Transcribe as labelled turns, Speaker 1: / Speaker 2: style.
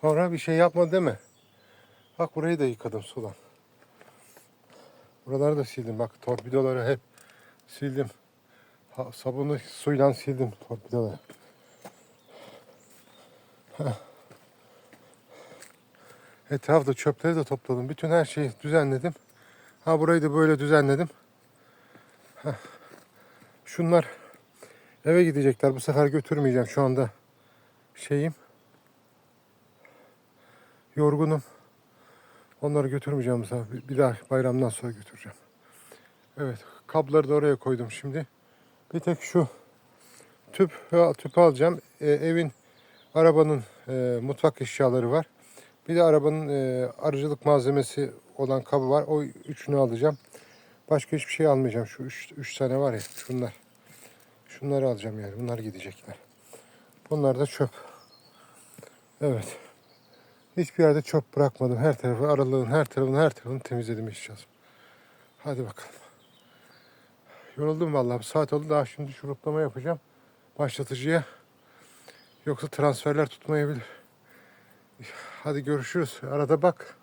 Speaker 1: Sonra bir şey yapma deme. Bak burayı da yıkadım sudan. Buraları da sildim. Bak torpidoları hep sildim. Ha, sabunu suyla sildim torpidoları. Heh. Etrafta çöpleri de topladım. Bütün her şeyi düzenledim. Ha burayı da böyle düzenledim. Heh. Şunlar eve gidecekler. Bu sefer götürmeyeceğim şu anda. Şeyim. Yorgunum. Onları götürmeyeceğim sefer. Bir- daha bayramdan sonra götüreceğim. Evet. Kabları da oraya koydum şimdi. Bir tek şu tüp tüpü alacağım. Ee, evin arabanın e, mutfak eşyaları var. Bir de arabanın e, arıcılık malzemesi olan kabı var. O üçünü alacağım. Başka hiçbir şey almayacağım. Şu üç, üç tane var ya şunlar. Şunları alacağım yani. Bunlar gidecekler. Bunlar da çöp. Evet. Hiçbir yerde çöp bırakmadım. Her tarafı aralığın her tarafını her tarafını temizledim işeceğiz. Hadi bakalım. Yoruldum vallahi. Bir saat oldu. Daha şimdi şuruplama yapacağım. Başlatıcıya. Yoksa transferler tutmayabilir. Hadi görüşürüz. Arada bak.